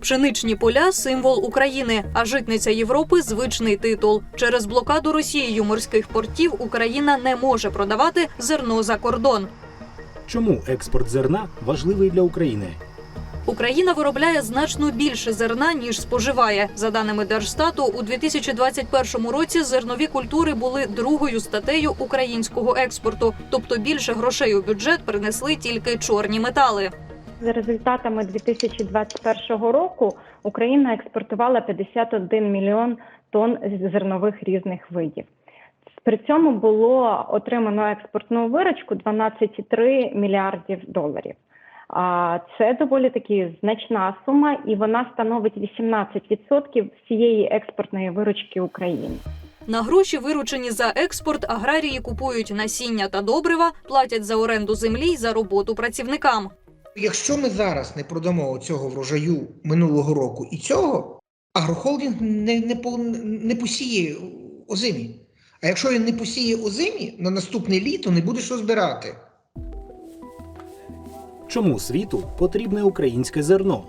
Пшеничні поля символ України, а житниця Європи звичний титул. Через блокаду Росією морських портів Україна не може продавати зерно за кордон. Чому експорт зерна важливий для України? Україна виробляє значно більше зерна ніж споживає. За даними Держстату, у 2021 році зернові культури були другою статтею українського експорту, тобто більше грошей у бюджет принесли тільки чорні метали. За результатами 2021 року Україна експортувала 51 мільйон тонн зернових різних видів. При цьому було отримано експортну виручку 12,3 мільярдів доларів. Це доволі таки значна сума, і вона становить 18% всієї експортної виручки України. На гроші, виручені за експорт, аграрії купують насіння та добрива, платять за оренду землі й за роботу працівникам. Якщо ми зараз не продамо цього врожаю минулого року і цього, агрохолдинг не, не, не посіє озимі. А якщо він не посіє озимі, на наступне літо не буде що збирати. Чому світу потрібне українське зерно?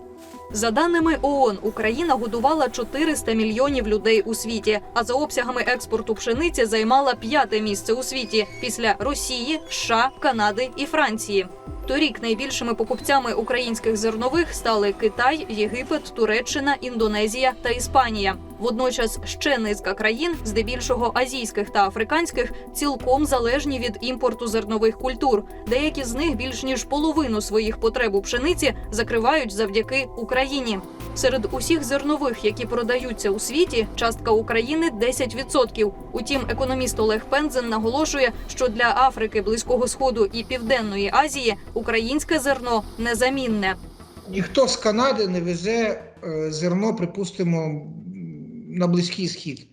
За даними ООН, Україна годувала 400 мільйонів людей у світі, а за обсягами експорту пшениці займала п'яте місце у світі після Росії, США, Канади і Франції. Торік найбільшими покупцями українських зернових стали Китай, Єгипет, Туреччина, Індонезія та Іспанія. Водночас ще низка країн, здебільшого азійських та африканських, цілком залежні від імпорту зернових культур. Деякі з них більш ніж половину своїх потреб у пшениці закривають завдяки Україні. Серед усіх зернових, які продаються у світі, частка України 10%. Утім, економіст Олег Пензен наголошує, що для Африки, Близького Сходу і Південної Азії українське зерно незамінне. Ніхто з Канади не везе е, зерно, припустимо, на Близький Схід.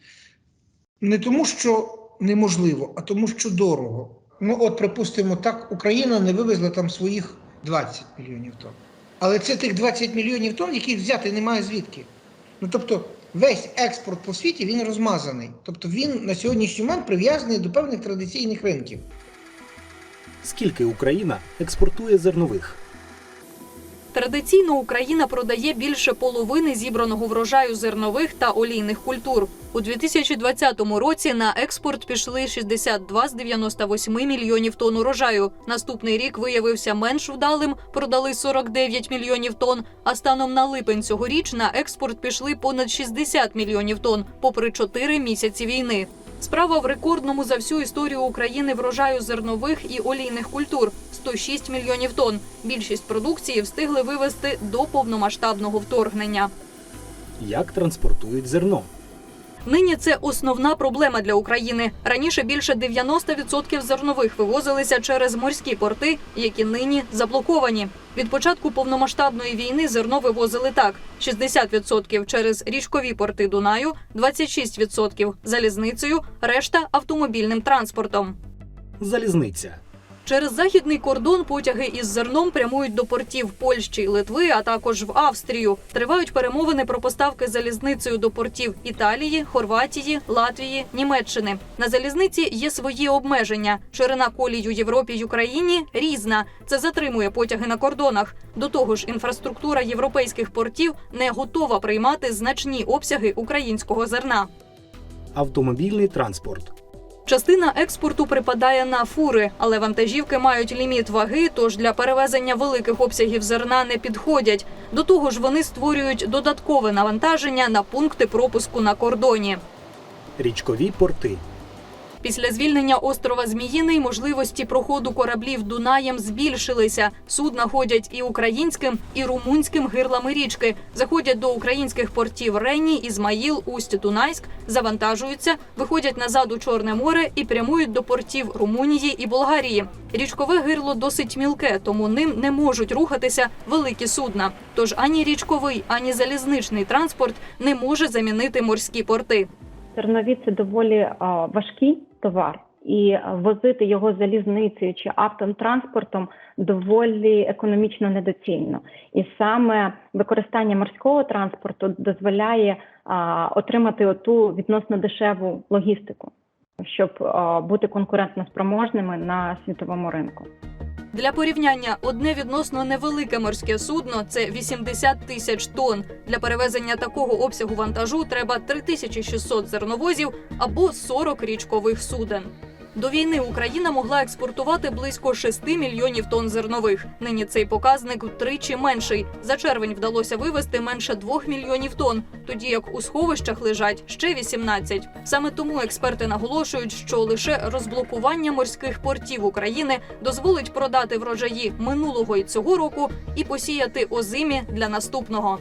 Не тому, що неможливо, а тому, що дорого. Ну, от, припустимо, так, Україна не вивезла там своїх 20 мільйонів тонн. Але це тих 20 мільйонів тонн, яких взяти немає звідки. Ну, тобто, весь експорт по світі він розмазаний. Тобто він на сьогоднішній момент прив'язаний до певних традиційних ринків. Скільки Україна експортує зернових? Традиційно Україна продає більше половини зібраного врожаю зернових та олійних культур. У 2020 році на експорт пішли 62 з 98 мільйонів тонн урожаю. Наступний рік виявився менш вдалим, продали 49 мільйонів тонн. А станом на липень цьогоріч на експорт пішли понад 60 мільйонів тонн, попри 4 місяці війни. Справа в рекордному за всю історію України врожаю зернових і олійних культур 106 мільйонів тонн. Більшість продукції встигли вивезти до повномасштабного вторгнення. Як транспортують зерно? Нині це основна проблема для України. Раніше більше 90% зернових вивозилися через морські порти, які нині заблоковані. Від початку повномасштабної війни зерно вивозили так: 60% через річкові порти Дунаю, 26% залізницею, решта автомобільним транспортом. Залізниця. Через західний кордон потяги із зерном прямують до портів Польщі Литви, а також в Австрію. Тривають перемовини про поставки залізницею до портів Італії, Хорватії, Латвії, Німеччини. На залізниці є свої обмеження. Ширина колій у Європі й Україні різна. Це затримує потяги на кордонах. До того ж, інфраструктура європейських портів не готова приймати значні обсяги українського зерна. Автомобільний транспорт. Частина експорту припадає на фури, але вантажівки мають ліміт ваги, тож для перевезення великих обсягів зерна не підходять. До того ж, вони створюють додаткове навантаження на пункти пропуску на кордоні. Річкові порти. Після звільнення острова Зміїний можливості проходу кораблів Дунаєм збільшилися. Судна ходять і українським, і румунським гирлами річки. Заходять до українських портів Рені, Ізмаїл, Усть Дунайськ, завантажуються, виходять назад у Чорне море і прямують до портів Румунії і Болгарії. Річкове гирло досить мілке, тому ним не можуть рухатися великі судна. Тож ані річковий, ані залізничний транспорт не може замінити морські порти. Зернові це доволі а, важкий товар, і возити його залізницею чи автотранспортом доволі економічно недоцільно. І саме використання морського транспорту дозволяє а, отримати оту відносно дешеву логістику, щоб а, бути конкурентно спроможними на світовому ринку. Для порівняння одне відносно невелике морське судно це 80 тисяч тонн. Для перевезення такого обсягу вантажу треба 3600 зерновозів або 40 річкових суден. До війни Україна могла експортувати близько 6 мільйонів тонн зернових. Нині цей показник втричі менший. За червень вдалося вивезти менше 2 мільйонів тонн, тоді як у сховищах лежать ще 18. Саме тому експерти наголошують, що лише розблокування морських портів України дозволить продати врожаї минулого і цього року і посіяти озимі для наступного.